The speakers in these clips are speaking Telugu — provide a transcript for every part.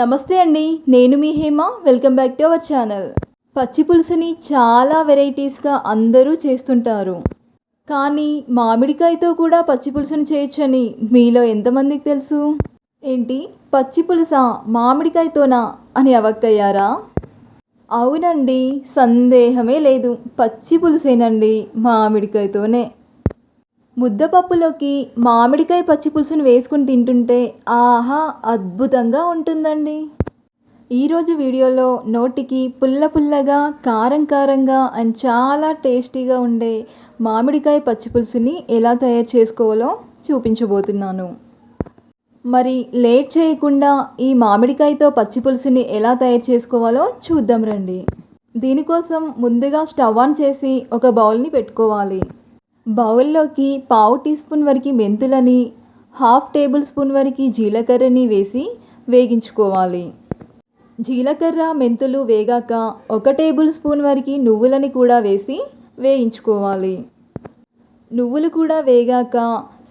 నమస్తే అండి నేను మీ Hema welcome back to our channel. పచ్చి పులుసుని చాలా వెరైటీస్గా అందరూ చేస్తుంటారు. కానీ మామిడికాయతో కూడా పచ్చి పులుసుని చేయొచ్చని మీలో ఎంతమందికి తెలుసు? ఏంటి పచ్చి పులుసా మామిడికాయతోనా అని అవక్కయ్యారా? అవునండి సందేహమే లేదు. పచ్చి పులుసేనండి మామిడికాయతోనే. ముద్దపప్పులోకి మామిడికాయ పచ్చి పులుసును వేసుకుని తింటుంటే ఆహా అద్భుతంగా ఉంటుందండి. ఈరోజు వీడియోలో నోటికి పుల్ల పుల్లగా కారం కారంగా అండ్ చాలా టేస్టీగా ఉండే మామిడికాయ పచ్చి పులుసుని ఎలా తయారు చేసుకోవాలో చూపించబోతున్నాను. మరి లేట్ చేయకుండా ఈ మామిడికాయతో పచ్చి పులుసుని ఎలా తయారు చేసుకోవాలో చూద్దాం రండి. దీనికోసం ముందుగా స్టవ్ ఆన్ చేసి ఒక బౌల్ని పెట్టుకోవాలి. బౌల్లోకి పావు టీ స్పూన్ వరకు మెంతులని హాఫ్ టేబుల్ స్పూన్ వరకు జీలకర్రని వేసి వేగించుకోవాలి. జీలకర్ర మెంతులు వేగాక ఒక టేబుల్ స్పూన్ వరకు నువ్వులని కూడా వేసి వేయించుకోవాలి. నువ్వులు కూడా వేగాక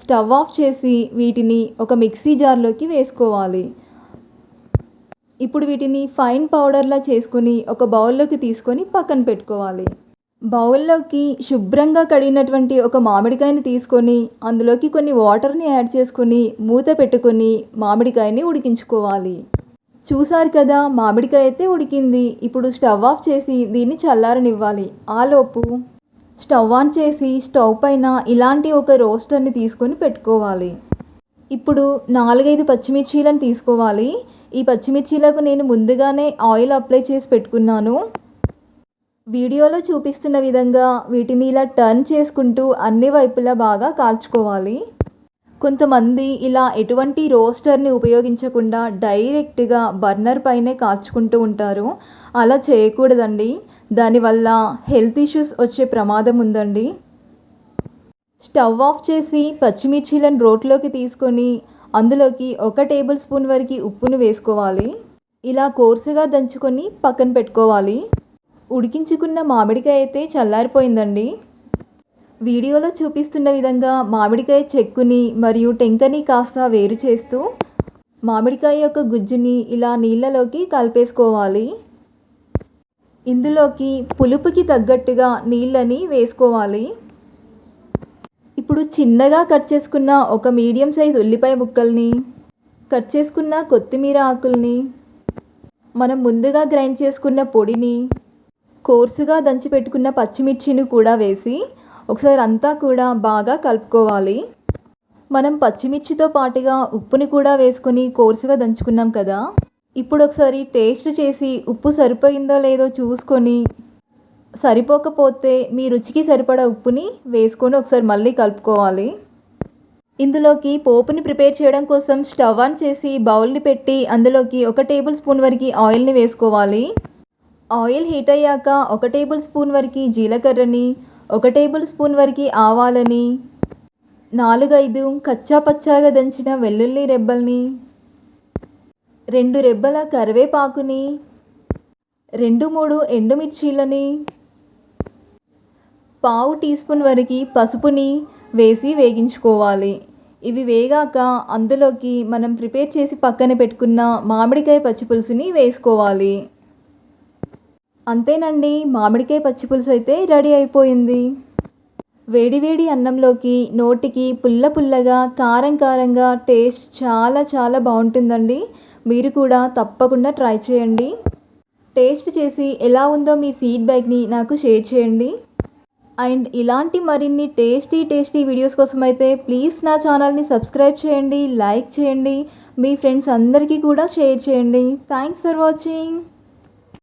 స్టవ్ ఆఫ్ చేసి వీటిని ఒక మిక్సీ జార్లోకి వేసుకోవాలి. ఇప్పుడు వీటిని ఫైన్ పౌడర్లా చేసుకొని ఒక బౌల్లోకి తీసుకొని పక్కన పెట్టుకోవాలి. బౌల్లోకి శుభ్రంగా కడిగినటువంటి ఒక మామిడికాయని తీసుకొని అందులోకి కొన్ని వాటర్ని యాడ్ చేసుకొని మూత పెట్టుకొని మామిడికాయని ఉడికించుకోవాలి. చూసారు కదా మామిడికాయ అయితే ఉడికింది. ఇప్పుడు స్టవ్ ఆఫ్ చేసి దీన్ని చల్లారనివ్వాలి. ఆలోపు స్టవ్ ఆన్ చేసి స్టవ్ పైన ఇలాంటి ఒక రోస్టర్ని తీసుకొని పెట్టుకోవాలి. ఇప్పుడు నాలుగైదు పచ్చిమిర్చీలను తీసుకోవాలి. ఈ పచ్చిమిర్చీలకు నేను ముందుగానే ఆయిల్ అప్లై చేసి పెట్టుకున్నాను. వీడియోలో చూపిస్తున్న విధంగా వీటిని ఇలా టర్న్ చేసుకుంటూ అన్ని వైపులా బాగా కాల్చుకోవాలి. కొంతమంది ఇలా ఎటువంటి రోస్టర్ని ఉపయోగించకుండా డైరెక్ట్గా బర్నర్ పైనే కాల్చుకుంటూ ఉంటారు. అలా చేయకూడదండి. దానివల్ల హెల్త్ ఇష్యూస్ వచ్చే ప్రమాదం ఉందండి. స్టవ్ ఆఫ్ చేసి పచ్చిమిర్చీలను రోట్లోకి తీసుకొని అందులోకి ఒక టేబుల్ స్పూన్ వరకు ఉప్పును వేసుకోవాలి. ఇలా కోర్సుగా దంచుకొని పక్కన పెట్టుకోవాలి. ఉడికించుకున్న మామిడికాయ అయితే చల్లారిపోయిందండి. వీడియోలో చూపిస్తున్న విధంగా మామిడికాయ చెక్కుని మరియు టెంకని కాస్త వేరు చేస్తూ మామిడికాయ యొక్క గుజ్జుని ఇలా నీళ్ళలోకి కలిపేసుకోవాలి. ఇందులోకి పులుపుకి తగ్గట్టుగా నీళ్ళని వేసుకోవాలి. ఇప్పుడు చిన్నగా కట్ చేసుకున్న ఒక మీడియం సైజ్ ఉల్లిపాయ ముక్కల్ని కట్ చేసుకున్న కొత్తిమీర ఆకుల్ని మనం ముందుగా గ్రైండ్ చేసుకున్న పొడిని కోర్సుగా దంచి పెట్టుకున్న పచ్చిమిర్చిని కూడా వేసి ఒకసారి అంతా కూడా బాగా కలుపుకోవాలి. మనం పచ్చిమిర్చితో పాటుగా ఉప్పుని కూడా వేసుకొని కోర్సుగా దంచుకున్నాం కదా. ఇప్పుడు ఒకసారి టేస్ట్ చేసి ఉప్పు సరిపోయిందో లేదో చూసుకొని సరిపోకపోతే మీ రుచికి సరిపడా ఉప్పుని వేసుకొని ఒకసారి మళ్ళీ కలుపుకోవాలి. ఇందులోకి పోపుని ప్రిపేర్ చేయడం కోసం స్టవ్ ఆన్ చేసి బౌల్ని పెట్టి అందులోకి ఒక టేబుల్ స్పూన్ వరకు ఆయిల్ని వేసుకోవాలి. ఆయిల్ హీట్ అయ్యాక ఒక టేబుల్ స్పూన్ వరకు జీలకర్రని ఒక టేబుల్ స్పూన్ వరకు ఆవాలని నాలుగైదు కచ్చా పచ్చాగా దంచిన వెల్లుల్లి రెబ్బల్ని రెండు రెబ్బల కరివేపాకుని రెండు మూడు ఎండుమిర్చీలని పావు టీ స్పూన్ వరకు పసుపుని వేసి వేగించుకోవాలి. ఇవి వేగాక అందులోకి మనం ప్రిపేర్ చేసి పక్కన పెట్టుకున్న మామిడికాయ పచ్చిపులుసుని వేసుకోవాలి. అంతేనండి మామిడికాయ పచ్చిపులుసు అయితే రెడీ అయిపోయింది. వేడివేడి అన్నంలోకి నోటికి పుల్ల పుల్లగా కారం కారంగా టేస్ట్ చాలా చాలా బాగుంటుందండి. మీరు కూడా తప్పకుండా ట్రై చేయండి. టేస్ట్ చేసి ఎలా ఉందో మీ ఫీడ్బ్యాక్ని నాకు షేర్ చేయండి. అండ్ ఇలాంటి మరిన్ని టేస్టీ టేస్టీ వీడియోస్ కోసం అయితే ప్లీజ్ నా ఛానల్ని సబ్స్క్రైబ్ చేయండి లైక్ చేయండి. మీ ఫ్రెండ్స్ అందరికీ కూడా షేర్ చేయండి. Thanks for watching.